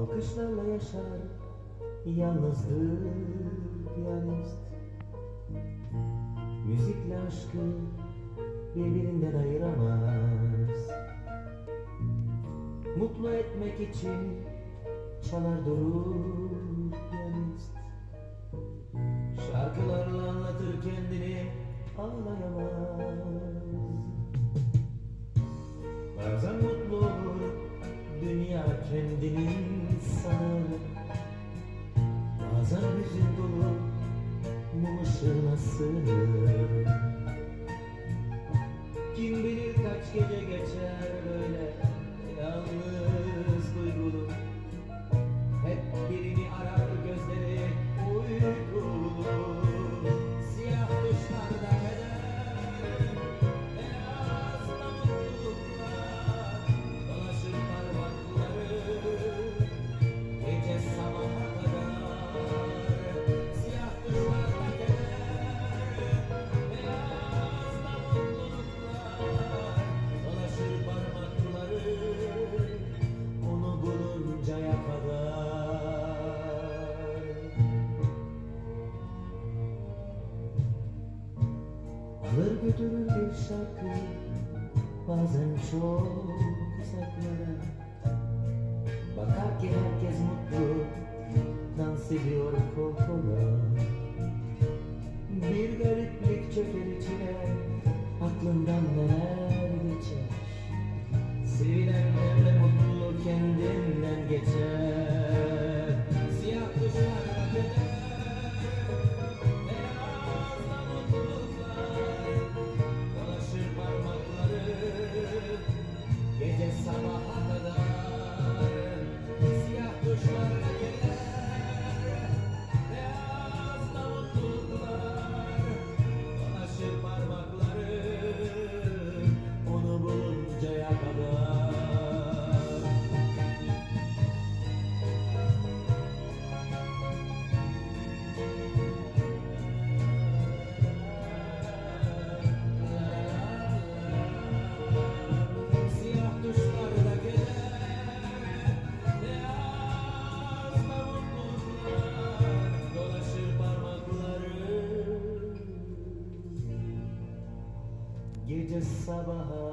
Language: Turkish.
Alkışlarla yaşar yalnızdır piyanist. Müzikle aşkı birbirinden ayıramaz. Mutlu etmek için çalar durur piyanist. Şarkılarla anlatır kendini ağlayamaz Bazen hüzün dolu mum ışığına sığınır Kim bilir kaç gece geçer böyle Alır götürür bir şarkı Bazen çok uzaklara. Bakar ki herkes mutlu Dans ediyor kol kola Bir gariplik çöker içine Aklından neler ये जो सबहा